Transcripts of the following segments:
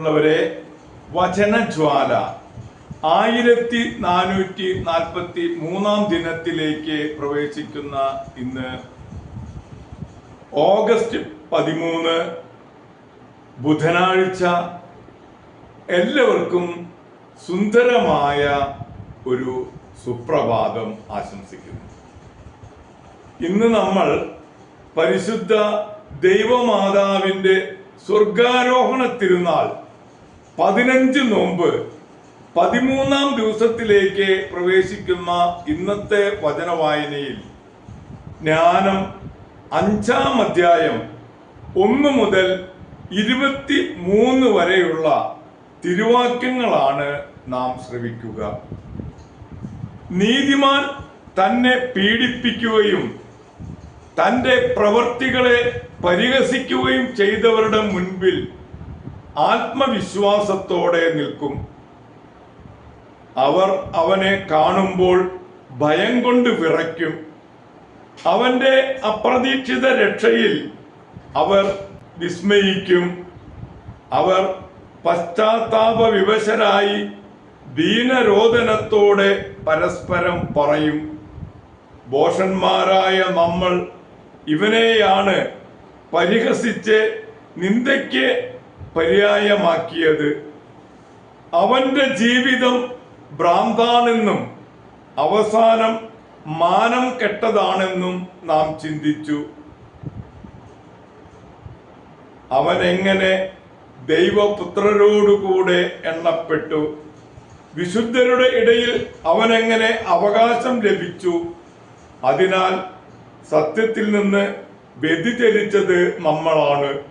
ഉള്ളവരെ വചനജ്വാല ആയിരത്തി നാനൂറ്റി നാൽപ്പത്തി മൂന്നാം ദിനത്തിലേക്ക് പ്രവേശിക്കുന്ന ഇന്ന് ഓഗസ്റ്റ് പതിമൂന്ന് ബുധനാഴ്ച എല്ലാവർക്കും സുന്ദരമായ ഒരു സുപ്രഭാതം ആശംസിക്കുന്നു. ഇന്ന് നമ്മൾ പരിശുദ്ധ ദൈവമാതാവിന്റെ സ്വർഗാരോഹണ തിരുനാൾ പതിനഞ്ച് നോമ്പ്. പതിമൂന്നാം ദിവസത്തിലേക്ക് പ്രവേശിക്കുന്ന ഇന്നത്തെ വചനവായനയിൽ ജ്ഞാനം അഞ്ചാം അധ്യായം ഒന്ന് മുതൽ ഇരുപത്തി മൂന്ന് വരെയുള്ള തിരുവാക്യങ്ങളാണ് നാം ശ്രവിക്കുക. നീതിമാൻ തന്നെ പീഡിപ്പിക്കുകയും തന്റെ പ്രവർത്തികളെ പരിഹസിക്കുകയും ചെയ്തവരുടെ മുൻപിൽ ആത്മവിശ്വാസത്തോടെ നിൽക്കും. അവർ അവനെ കാണുമ്പോൾ ഭയം കൊണ്ട് വിറയ്ക്കും. അവന്റെ അപ്രതീക്ഷിത രക്ഷയിൽ അവർ വിസ്മയിക്കും. അവർ പശ്ചാത്താപ വിവശരായി ദീനരോധനത്തോടെ പരസ്പരം പറയും. ബോഷന്മാരായ നമ്മൾ ഇവനെയാണ് പരിഹസിച്ച് നിന്ദയ്ക്ക് പര്യായമാക്കിയത്. അവന്റെ ജീവിതം ഭ്രാന്താണെന്നും അവസാനം മാനം കെട്ടതാണെന്നും നാം ചിന്തിച്ചു. അവൻ എങ്ങനെ ദൈവപുത്രരോടുകൂടെ എണ്ണപ്പെട്ടു? വിശുദ്ധരുടെ ഇടയിൽ അവൻ എങ്ങനെ അവകാശം ലഭിച്ചു? അതിനാൽ സത്യത്തിൽ നിന്ന് വ്യതിചലിച്ചത് നമ്മളാണ്.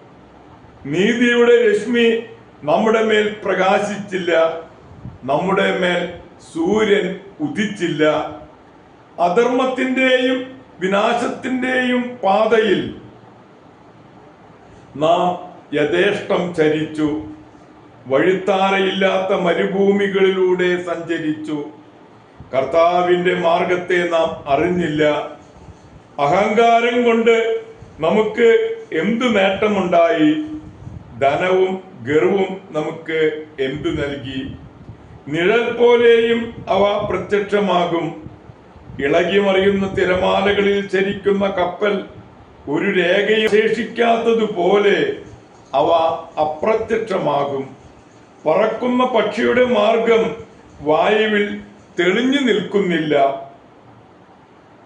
നീതിയുടെ രശ്മി നമ്മുടെ മേൽ പ്രകാശിച്ചില്ല നമ്മുടെ മേൽ സൂര്യൻ ഉദിച്ചില്ല. അധർമ്മത്തിന്റെയും വിനാശത്തിന്റെയും പാതയിൽ നാം യഥേഷ്ടം ചരിച്ചു. വഴിത്താരയില്ലാത്ത മരുഭൂമികളിലൂടെ സഞ്ചരിച്ചു. കർത്താവിന്റെ മാർഗത്തെ നാം അറിഞ്ഞില്ല. അഹങ്കാരം കൊണ്ട് നമുക്ക് എന്തു നേട്ടമുണ്ടായി? ധനവും ഗർവും നമുക്ക് എന്തു നൽകി? നിഴൽ പോലെയും അവ പ്രത്യക്ഷമാകും. ഇളകിമറിയുന്ന തിരമാലകളിൽ ചരിക്കുന്ന കപ്പൽ ഒരു രേഖയും ശേഷിക്കാത്തതുപോലെ അവ അപ്രത്യക്ഷമാകും. പറക്കുന്ന പക്ഷിയുടെ മാർഗം വായുവിൽ തെളിഞ്ഞു നിൽക്കുന്നില്ല.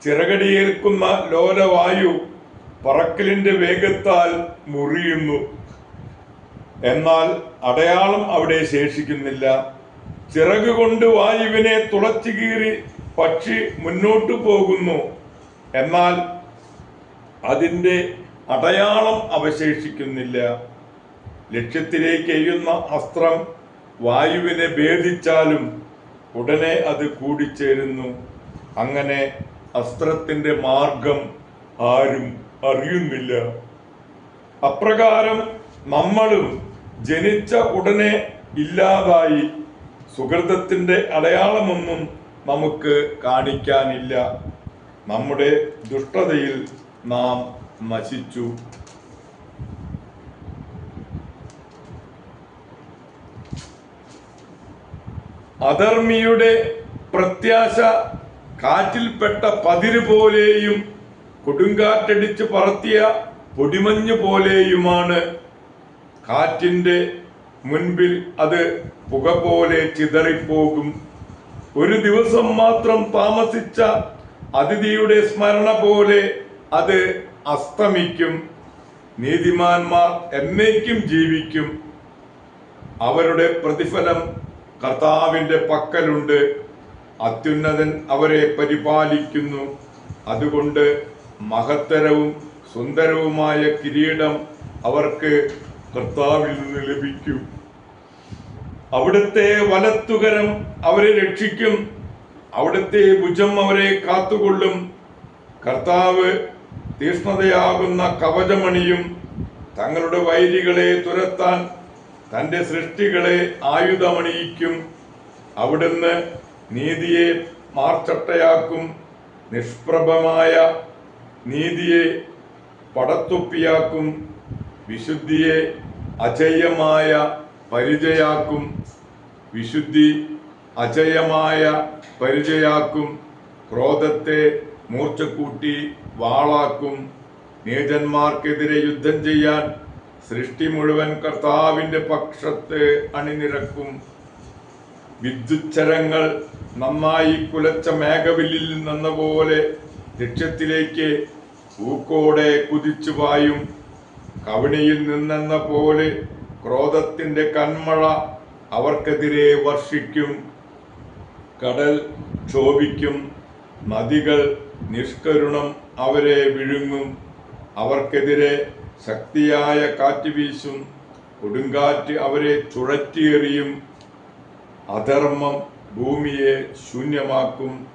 ചിറകടിയേൽക്കുന്ന ലോലവായു പറക്കലിന്റെ വേഗത്താൽ മുറിയുന്നു. എന്നാൽ അടയാളം അവിടെ ശേഷിക്കുന്നില്ല. ചിറക് കൊണ്ട് വായുവിനെ തുളച്ചു കീറി പക്ഷി മുന്നോട്ടു പോകുന്നു. എന്നാൽ അതിന്റെ അടയാളം അവശേഷിക്കുന്നില്ല. ലക്ഷ്യത്തിലേക്ക് എയ്യുന്ന അസ്ത്രം വായുവിനെ ഭേദിച്ചാലും ഉടനെ അത് കൂടിച്ചേരുന്നു. അങ്ങനെ അസ്ത്രത്തിന്റെ മാർഗം ആരും അറിയുന്നില്ല. അപ്രകാരം നമ്മളും ജനിച്ച ഉടനെ ഇല്ലാതായി സുഹൃതത്തിന്റെ അടയാളമൊന്നും നമുക്ക് കാണിക്കാനില്ല. നമ്മുടെ ദുഷ്ടതയിൽ നാം നശിച്ചു. അധർമ്മിയുടെ പ്രത്യാശ കാറ്റിൽപ്പെട്ട പതിര് പോലെയും കൊടുങ്കാറ്റടിച്ച് പറത്തിയ പൊടിമഞ്ഞ് പോലെയുമാണ് കാറ്റിന്റെ മുൻപിൽ അത് പുക പോലെ ചിതറിപ്പോകും. ഒരു ദിവസം മാത്രം താമസിച്ച അതിഥിയുടെ സ്മരണ പോലെ അത് അസ്തമിക്കും. നീതിമാന്മാർ എന്നേക്കും ജീവിക്കും. അവരുടെ പ്രതിഫലം കർത്താവിന്റെ പക്കലുണ്ട്. അത്യുന്നതൻ അവരെ പരിപാലിക്കുന്നു. അതുകൊണ്ട് മഹത്തരവും സുന്ദരവുമായ കിരീടം അവർക്ക് കർത്താവിൽ നിന്ന് ലഭിക്കും. അവിടുത്തെ വലത്തുകരം അവരെ രക്ഷിക്കും. അവിടുത്തെ ഭുജം അവരെ കാത്തുകൊള്ളും. കർത്താവ് തീഷ്ണതയാകുന്ന കവചമണിയും തങ്ങളുടെ വൈരികളെ തുരത്താൻ തന്റെ സൃഷ്ടികളെ ആയുധമണിയിക്കും. അവിടുന്ന് നീതിയെ മാർച്ചട്ടയാക്കും. നിഷ്പ്രഭമായ നീതിയെ പടത്തൊപ്പിയാക്കും. വിശുദ്ധിയെ അജയ്യമായ പരിചയാക്കും വിശുദ്ധി അജയമായ പരിചയാക്കും ക്രോധത്തെ മൂർച്ചക്കൂട്ടി വാളാക്കും നീചന്മാർക്കെതിരെ യുദ്ധം ചെയ്യാൻ സൃഷ്ടി മുഴുവൻ കർത്താവിന്റെ പക്ഷത്ത് അണിനിരക്കും. വിദ്യുച്ഛരങ്ങൾ നന്നായി കുലച്ച മേഘവില്ലിൽ നിന്നപോലെ ലക്ഷ്യത്തിലേക്ക് ഊക്കോടെ കുതിച്ചു കവണിയിൽ നിന്നെന്ന പോലെ ക്രോധത്തിന്റെ കൺമഴ അവർക്കെതിരെ വർഷിക്കും. കടൽ ക്ഷോഭിക്കും. നദികൾ നിഷ്കരുണം അവരെ വിഴുങ്ങും. അവർക്കെതിരെ ശക്തിയായ കാറ്റ് വീശും. കൊടുങ്കാറ്റ് അവരെ ചുഴറ്റിയെറിയും. അധർമ്മം ഭൂമിയെ ശൂന്യമാക്കും.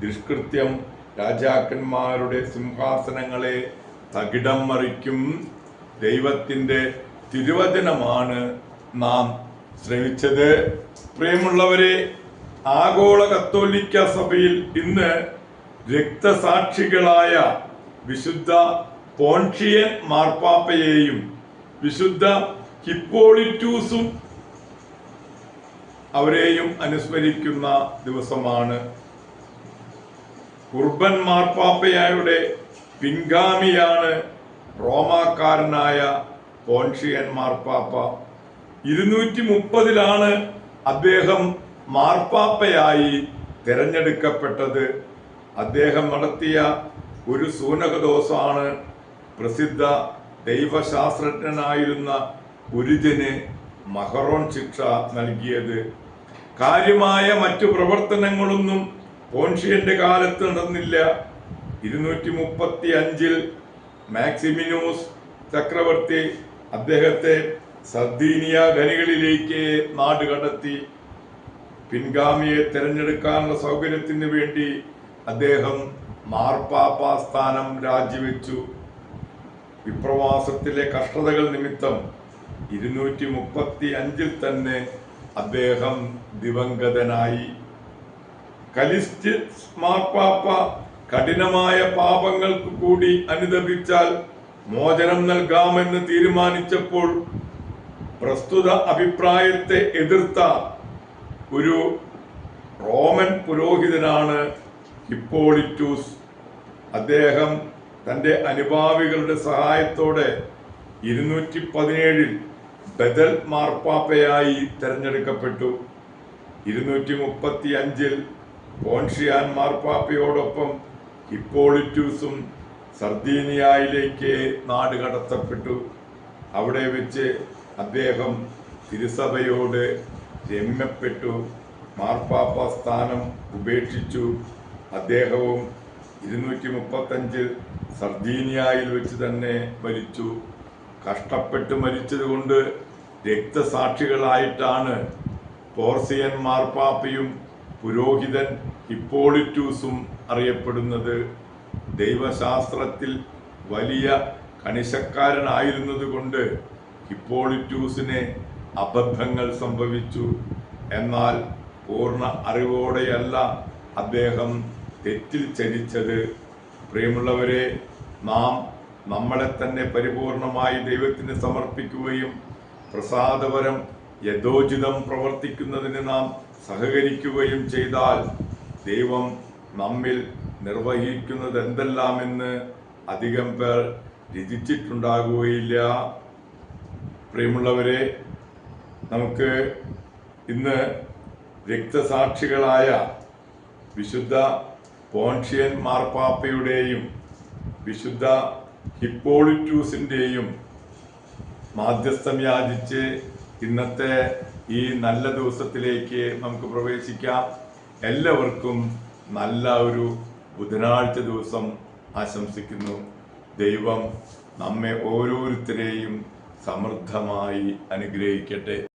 ദുഷ്കൃത്യം രാജാക്കന്മാരുടെ സിംഹാസനങ്ങളെ തകിടം മറിക്കും. ദൈവത്തിന്റെ തിരുവചനമാണ് നാം ശ്രമിച്ചത്. പ്രിയമുള്ളവരെ ആഗോള കത്തോലിക്ക സഭയിൽ ഇന്ന് രക്തസാക്ഷികളായ വിശുദ്ധ പോൺഷിയൻ മാർപ്പാപ്പയെയും വിശുദ്ധ ഹിപ്പോളിറ്റൂസും അവരെയും അനുസ്മരിക്കുന്ന ദിവസമാണ്. കുർബൻ മാർപ്പാപ്പയായുടെ പിൻഗാമിയാണ് റോമാക്കാരനായ പോൺഷിയൻ മാർപ്പാപ്പ. ഇരുന്നൂറ്റി മുപ്പതിലാണ് അദ്ദേഹം മാർപ്പാപ്പയായി തിരഞ്ഞെടുക്കപ്പെട്ടത്. അദ്ദേഹം നടത്തിയ ഒരു സൂനകദോസാണ് പ്രസിദ്ധ ദൈവശാസ്ത്രജ്ഞനായിരുന്ന ഗുരുജന് മഹറോൺ ശിക്ഷ നൽകിയത്. കാര്യമായ മറ്റു പ്രവർത്തനങ്ങളൊന്നും പോൺഷിയന്റെ കാലത്ത് നടന്നില്ല. ഇരുന്നൂറ്റി മുപ്പത്തി അഞ്ചിൽ മാക്സിമിനോസ് ചക്രവർത്തി അദ്ദേഹത്തെ സർദീനിയ ഖനികളിലേക്ക് നാട് കടത്തി പിൻഗാമിയെ തിരഞ്ഞെടുക്കാനുള്ള സൗകര്യത്തിന് വേണ്ടി അദ്ദേഹം മാർപ്പാപ്പ സ്ഥാനം രാജിവെച്ചു. വിപ്രവാസത്തിലെ കഷ്ടതകൾ നിമിത്തം ഇരുന്നൂറ്റി മുപ്പത്തി അഞ്ചിൽ തന്നെ അദ്ദേഹം ദിവംഗതനായി. കലിസ്റ്റ് മാർപ്പാപ്പ കഠിനമായ പാപങ്ങൾക്ക് കൂടി അനുദപിച്ചാൽ മോചനം നൽകാമെന്ന് തീരുമാനിച്ചപ്പോൾ പ്രസ്തുത അഭിപ്രായത്തെ എതിർത്ത ഒരു റോമൻ പുരോഹിതനാണ് ഹിപ്പോളിറ്റൂസ്. അദ്ദേഹം തന്റെ അനുഭാവികളുടെ സഹായത്തോടെ ഇരുന്നൂറ്റി പതിനേഴിൽ ബദൽ മാർപ്പാപ്പയായി തെരഞ്ഞെടുക്കപ്പെട്ടു. ഇരുന്നൂറ്റി മുപ്പത്തി അഞ്ചിൽ പോൺഷിയാൻ മാർപ്പാപ്പയോടൊപ്പം ഹിപ്പോളിറ്റൂസും സർദീനിയയിലേക്ക് നാട് കടത്തപ്പെട്ടു. അവിടെ വെച്ച് അദ്ദേഹം തിരുസഭയോട് രമ്യപ്പെട്ടു. മാർപ്പാപ്പ സ്ഥാനം ഉപേക്ഷിച്ചു. അദ്ദേഹവും ഇരുന്നൂറ്റി മുപ്പത്തഞ്ചിൽ സർദീനിയയിൽ വെച്ച് തന്നെ മരിച്ചു. കഷ്ടപ്പെട്ട് മരിച്ചതുകൊണ്ട് രക്തസാക്ഷികളായിട്ടാണ് പോർസിയൻ മാർപ്പാപ്പയും പുരോഹിതൻ ഹിപ്പോളിറ്റൂസും അറിയപ്പെടുന്നത് ദൈവശാസ്ത്രത്തിൽ വലിയ കണിശക്കാരനായിരുന്നതുകൊണ്ട് ഹിപ്പോളിറ്റൂസിനെ അബദ്ധങ്ങൾ സംഭവിച്ചു. എന്നാൽ പൂർണ അറിവോടെയല്ല അദ്ദേഹം തെറ്റിൽ ചരിച്ചത്. പ്രിയമുള്ളവരെ നാം നമ്മളെ തന്നെ പരിപൂർണമായി ദൈവത്തിന് സമർപ്പിക്കുകയും പ്രസാദപരം യഥോചിതം പ്രവർത്തിക്കുന്നതിന് നാം സഹകരിക്കുകയും ചെയ്താൽ ദൈവം നമ്മിൽ നിർവഹിക്കുന്നത് എന്തെല്ലാമെന്ന് അധികം പേർ രചിച്ചിട്ടുണ്ടാകുകയില്ല. പ്രിയമുള്ളവരെ നമുക്ക് ഇന്ന് രക്തസാക്ഷികളായ വിശുദ്ധ പോൺഷ്യൻ മാർപ്പാപ്പയുടെയും വിശുദ്ധ ഹിപ്പോളിറ്റൂസിന്റെയും മാധ്യസ്ഥം യാചിച്ച് ഇന്നത്തെ ഈ നല്ല ദിവസത്തിലേക്ക് നമുക്ക് പ്രവേശിക്കാം. എല്ലാവർക്കും നല്ല ഒരു ബുധനാഴ്ച ദിവസം ആശംസിക്കുന്നു. ദൈവം നമ്മെ ഓരോരുത്തരെയും സമൃദ്ധമായി അനുഗ്രഹിക്കട്ടെ.